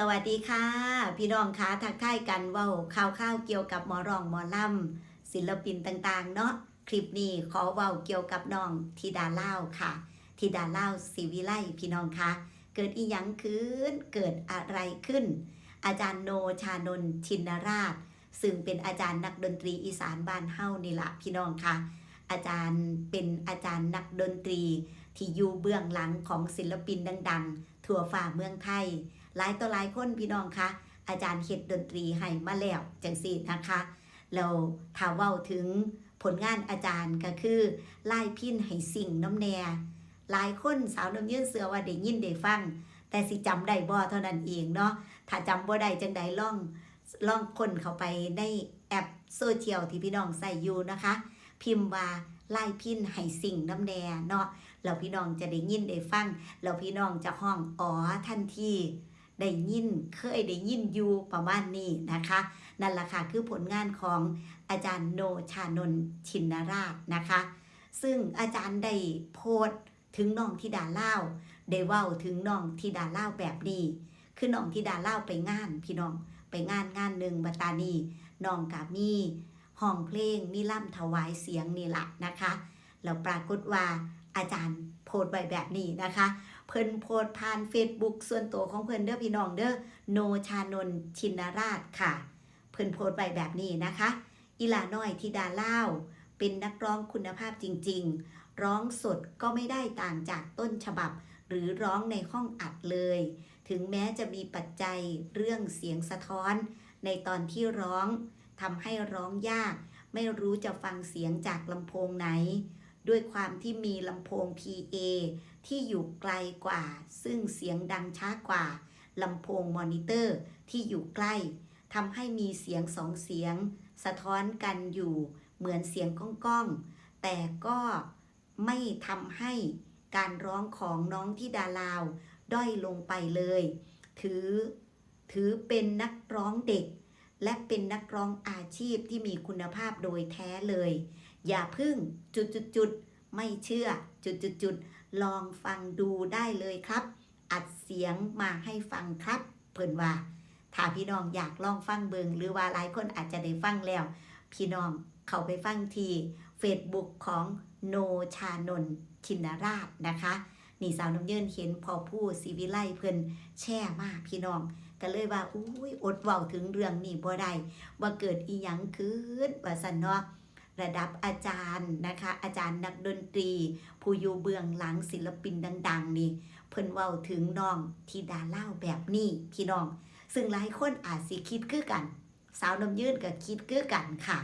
สวัสดีค่ะ พี่น้องคะทักทายกันว่าข่าวข้าวเกี่ยวกับหมอรองหมอลำศิลปินต่างๆ เนาะคลิปนี้ขอเว้าเกี่ยวกับน้องธิดาเล่าค่ะธิดาเล่าศิวิไลพี่น้องคะเกิดอีหยังขึ้นเกิดอะไรขึ้น อาจารย์โนชานนชินราช ซึ่งเป็นอาจารย์นักดนตรีอีสานบ้านเฮานี่ละพี่น้องคะอาจารย์เป็นอาจารย์นักดนตรีที่อยู่เบื้องหลังของศิลปินดัง ๆ ทั่วฟ้าเมืองไทย หลายต่อหลายคนพี่น้องคะอาจารย์เฮ็ดดนตรีให้มาแล้วจังสี่นะคะแล้วถ้าเว้าถึงผลงานอาจารย์ก็คือไล่พินให้สิ่งน้ำแน่หลายคนสาวน้ำยื่นเสือว่าได้ยินได้ฟัง แต่สิจำได้บ่เท่านั้นเองเนาะถ้าจำบ่ได้จังใดล่องล่องคนเข้าไปในแอปโซเชียลที่พี่น้องใส่อยู่นะคะ พิมพ์ว่าไล่พินให้สิ่งน้ำแน่เนาะแล้วพี่น้องจะได้ยินได้ฟังแล้วพี่น้องจะห้องอ๋อทันที ได้ยินเคยได้ยินอยู่ประมาณนี้นะคะ นั่นแหละค่ะคือผลงานของอาจารย์โนชานนชินราชนะคะ ซึ่งอาจารย์ได้โพสถึงน้องธิดาเล่าได้ว้าถึงน้องธิดาเล่าแบบนี้ คือน้องธิดาเล่าไปงาน พี่น้องไปงานงานหนึ่งบัตานีน้องกามีห้องเพลงมีล่ำถวายเสียงนี่แหละนะคะแล้วปรากฏว่าอาจารย์โพสไว้แบบนี้นะคะ เพิ่นโพสผ่าน Facebook ส่วนตัวของเพิ่นเด้อพี่น้องเด้อโนชานนชินราชค่ะ เพิ่นโพสไว้แบบนี้นะคะ อีลาน้อยธิดาเล่า เป็นนักร้องคุณภาพจริง ๆ ร้องสดก็ไม่ได้ต่างจากต้นฉบับ หรือร้องในห้องอัดเลย ถึงแม้จะมีปัจจัยเรื่องเสียงสะท้อน ในตอนที่ร้องทำให้ร้องยาก ไม่รู้จะฟังเสียงจากลำโพงไหน ด้วยความที่มีลำโพง PA ที่อยู่ไกลกว่า ซึ่งเสียงดังช้ากว่าลำโพงมอนิเตอร์ที่อยู่ใกล้ทำให้มีเสียงสองเสียง สะท้อนกันอยู่เหมือนเสียงก้องๆ แต่ก็ไม่ทำให้การร้องของน้องที่ดาลาว ด้อยลงไปเลย ถือ ถือเป็นนักร้องเด็ก และเป็นนักร้องอาชีพที่มีคุณภาพโดยแท้เลย อย่าพึ่งจุดจุดจุดไม่เชื่อจุดจุดจุดลองฟังดูได้เลยครับ อัดเสียงมาให้ฟังครับ เพิ่นว่า ถ้าพี่น้องอยากลองฟังเบิงหรือว่าหลายคนอาจจะได้ฟังแล้ว พี่น้องเข้าไปฟังที่ Facebook ของโนชานนท์ชินราชนะคะนี่สาวน้ำเยินเห็นพอผู้ศิวิไลเพิ่นแช่มากพี่น้องก็เลยว่าอุ้ยอดเว้าถึงเรื่องนี้บ่ได้ว่าเกิดอีหยังขึ้นว่าซั่นเนาะ ระดับอาจารย์นะคะ อาจารย์นักดนตรี ผู้อยู่เบื้องหลังศิลปินดัง ๆ นี่เพิ่นเว้าถึงน้องที่ดาเล่าแบบนี้พี่น้อง ซึ่งหลายคนอาจสิคิดคือกัน สาวน้ำยืนก็คิดคือกันค่ะ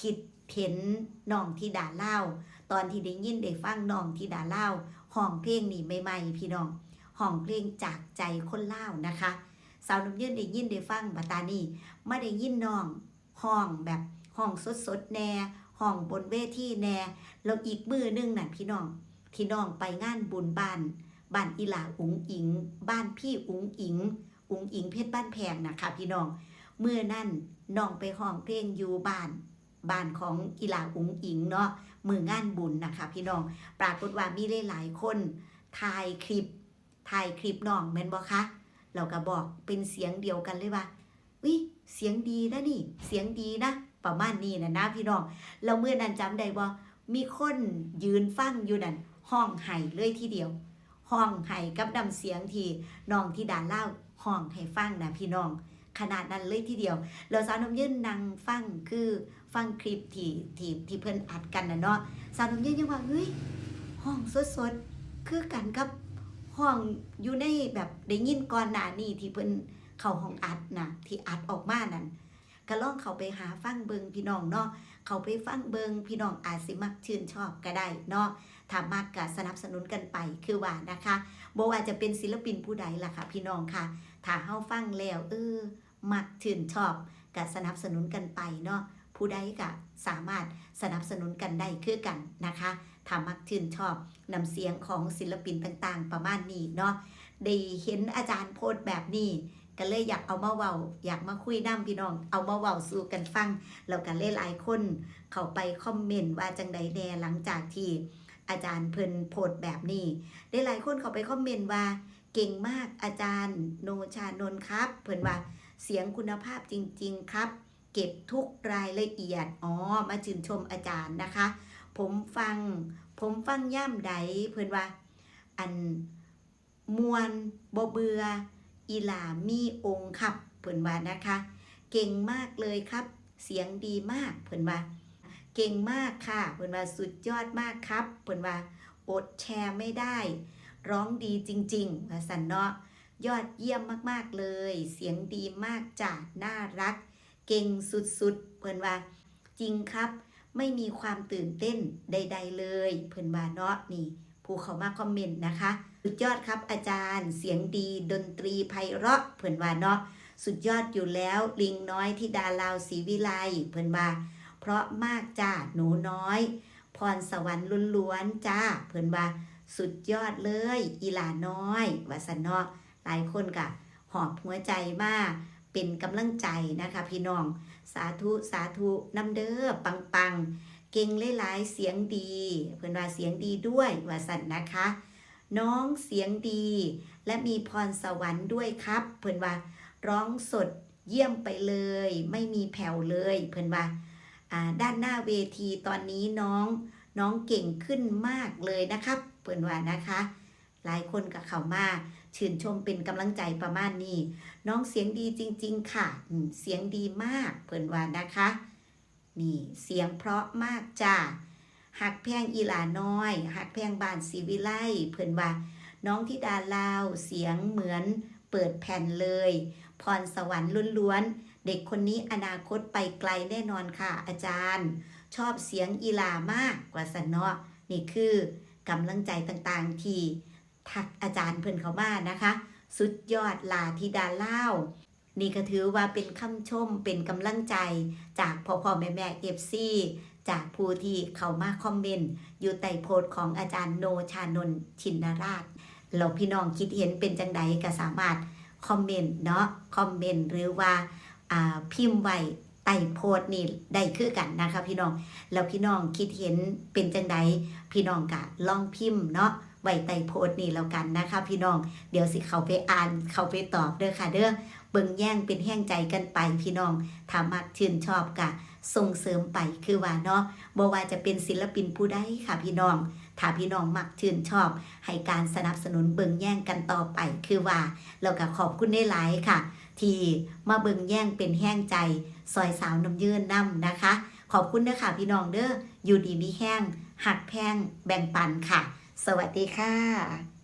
คิดเห็นน้องที่ดาเล่า ตอนที่ได้ยินได้ฟังน้องที่ดาเล่าห้องเพลงนี่ใหม่ๆพี่น้องห้องเพลงจากใจคนเล่านะคะ สาวน้ำยืนได้ยินได้ฟังบัตานี่ไม่ได้ยินน้องห้องแบบห้องสดๆแน่ ห้องบนเวทีแน่แล้วอีกมือหนึงน่ะพี่น้องที่น้องไปงานบุญบ้านบ้านอีหลาอุ๋งอิง บ้านพี่อุ๋งอิง อุ๋งอิงเพชรบ้านแพงนะคะพี่น้องเมื่อนั่นน้องไปห้องเพลงอยู่บ้านบ้านของอีหลาอุ๋งอิงเนาะมืองานบุญนะคะพี่น้องปรากฏว่ามีหลายๆคนถ่ายคลิปถ่ายคลิปน้องแม่นบ่คะเราก็บอกเป็นเสียงเดียวกันเลยว่าวิเสียงดีนะนี่ เสียงดีนะ ประมาณนี้นะนะพี่น้องแล้วเมื่อนั้นจำได้ว่ามีคนยืนฟังอยู่นั่นห้องไห้เลยทีเดียว ห้องไห้กับนำเสียงที่น้องที่ดานเล่าห้องให้ฟังนะพี่น้อง ขนาดนั้นเลยทีเดียวแล้วสาวน้ำยืนนั่งฟังคือฟังคลิปที่ที่ที่เพิ่นอัดกันนะเนาะสาวน้ำยืนยังว่าเฮ้ยห้องสดๆคือกันกับห้องอยู่ในแบบได้ยินก่อนหน้านี้ที่เพิ่นเข้าห้องอัดนะที่อัดออกมานั่น ก็ลองเขาไปหาฟังเบิงพี่น้องเนาะเขาไปฟังเบิงพี่น้องอาจสิมักชื่นชอบก็ได้เนาะถ้ามักก็สนับสนุนกันไปคือว่านะคะบ่ว่าจะเป็นศิลปินผู้ใดล่ะค่ะ พี่น้องค่ะ ถ้าเฮาฟังแล้วเออมักชื่นชอบก็สนับสนุนกันไปเนาะผู้ใดก็สามารถสนับสนุนกันได้คือกันนะคะถ้ามักชื่นชอบนำเสียงของศิลปินต่างๆ ประมาณนี้เนาะได้เห็นอาจารย์โพสแบบนี้ ก็เลยอยากเอามาเว้าอยากมาคุยน้ำพี่น้อง เอามาเว้าสู่กันฟังแล้วก็หลายๆคนเข้าไปคอมเมนต์ว่าจังใดแน่หลังจากที่อาจารย์เพิ่นโพสต์แบบนี้ได้หลายคนเข้าไปคอมเมนต์ว่า เก่งมากอาจารย์ โนชานนครับ เพิ่นว่าเสียงคุณภาพจริง ๆครับ เก็บทุกรายละเอียดอ๋อมาชื่นชมอาจารย์นะคะ ผมฟัง ผมฟังย่ำใดเพิ่นว่า อันมวนบ่เบือ อีหลามีองค์ครับเพิ่นว่านะคะ เก่งมากเลยครับ เสียงดีมากเพิ่นว่า เก่งมากค่ะเพิ่นว่าสุดยอดมากครับเพิ่นว่าอดแชร์ไม่ได้ ร้องดีจริงๆว่าสันเนาะยอดเยี่ยมมากๆเลย เสียงดีมากจ้ะน่ารัก เก่งสุดๆเพิ่นว่า จริงครับ ไม่มีความตื่นเต้นใด ๆ เลย เพิ่นว่าเนาะนี่ ผู้เขามาคอมเมนต์นะคะ สุดยอดครับอาจารย์ เสียงดีดนตรีไพเราะเพิ่นว่าเนาะสุดยอดอยู่แล้วลิงน้อยที่ดาลาวศรีวิไลเพิ่นว่า เพราะมากจ้าหนูน้อย พรสวรรค์ล้วนๆจ้าเพิ่นว่า สุดยอดเลยอีหลาน้อยว่าสันเนาะหลายคนกะหอบหัวใจมากเป็นกำลังใจนะคะพี่น้อง สาธุสาธุน้ำเด้อปังปังๆเก่งหลายๆเสียงดี เพิ่นว่าเสียงดีด้วยว่าสันนะคะ น้องเสียงดี และมีพรสวรรค์ด้วยครับ เพิ่นว่า ร้องสดเยี่ยมไปเลย ไม่มีแผ่วเลย เพิ่นว่าด้านหน้าเวทีตอนนี้น้องน้องเก่งขึ้นมากเลยนะครับเพิ่นว่านะคะ หลายคนกับเขามาชื่นชมเป็นกำลังใจประมาณนี้ น้องเสียงดีจริง ๆ ค่ะเสียงดีมากเพิ่นว่านะคะ นี่เสียงเพราะมากจ้า หักแพงอีหลาน้อย หักแพงบานสีวิไลเพิ่นว่า น้องธิดาลาวเสียงเหมือนเปิดแผ่นเลย พรสวรรค์ล้วนๆ เด็กคนนี้อนาคตไปไกลแน่นอนค่ะ อาจารย์ ชอบเสียงอีหลามากกว่าสันเนาะนี่คือกำลังใจต่างๆ ที่ทักอาจารย์เพิ่นเขามานะคะ สุดยอดลาธิดาเล่า นี่ก็ถือว่าเป็นคำชมเป็นกำลังใจจากพ่อพ่อแม่แม่เอฟซี จากผู้ที่เขามาคอมเมนต์อยู่ใต้โพสต์ของอาจารย์โนชานนชินราชเราพี่น้องคิดเห็นเป็นจังใดก็สามารถคอมเมนต์เนาะคอมเมนต์หรือว่าอ่าพิมพ์ไว้ใต้โพสต์นี่ได้คือกันนะคะพี่น้องแล้วพี่น้องคิดเห็นเป็นจังใดพี่น้องกะลองพิมพ์เนาะไว้ใต้โพสต์นี่แล้วกันนะคะ พี่น้องเดี๋ยวสิเขาไปอ่านเขาไปตอบเด้อค่ะเด้อ เบิ่งแย่งเป็นแห้งใจกันไปพี่น้องถ้ามักชื่นชอบกะส่งเสริมไปคือว่าเนาะบ่ว่าจะเป็นศิลปินผู้ใดค่ะพี่น้องถ้าพี่น้องมักชื่นชอบ ให้การสนับสนุนเบิ่งแย่งกันต่อไปคือว่าเราก็ขอบคุณได้หลายค่ะ ที่มาเบิ่งแย่งเป็นแห้งใจซอยสาวน้ำยืนน้ำนะคะ ขอบคุณนะคะพี่น้องเด้ออยู่ดีมีแห้งหักแพงแบ่งปันค่ะ สวัสดีค่ะ